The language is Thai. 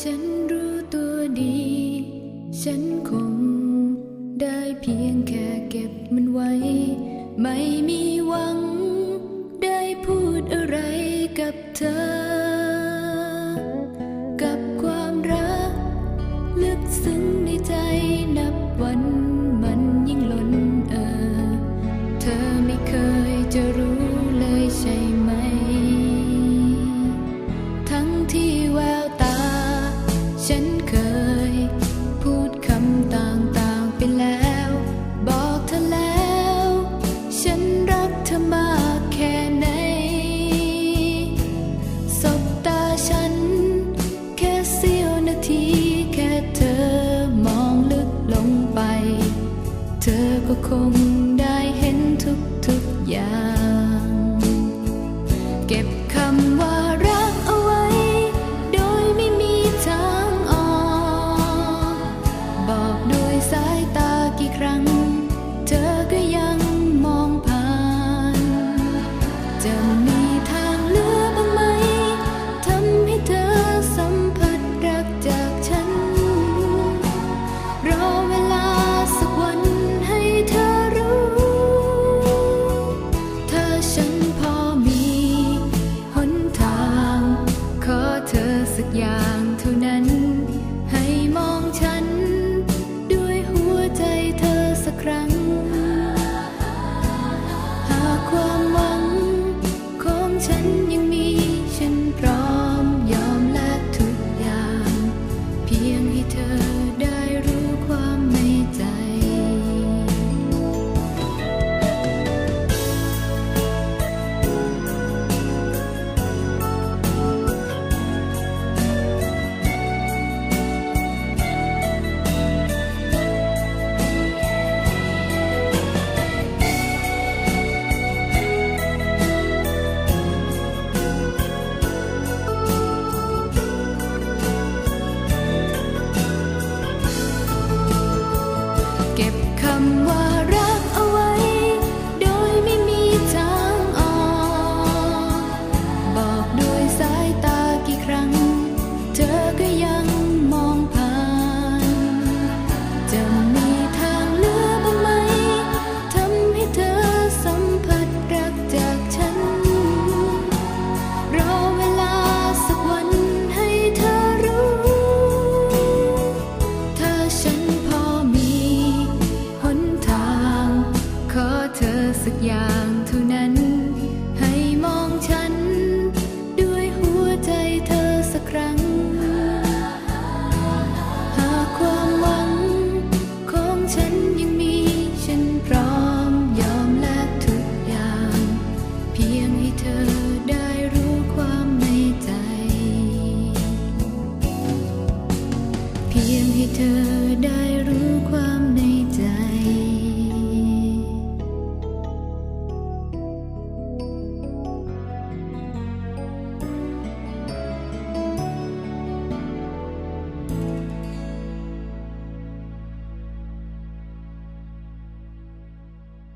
ฉันรู้ตัวดี ฉันคงได้เพียงแค่เก็บมันไว้ ไม่มีหวัง ได้พูดอะไรกับเธอ กับความรัก ลึกซึ้งในใจนับวันมันยิ่งหล่นเออ เธอไม่เคยจะรู้เลยใช่ไหม ทั้งที่ว่า ธอก็คงได้เห็นทุกๆอย่าง sekian. เพียงให้เธอได้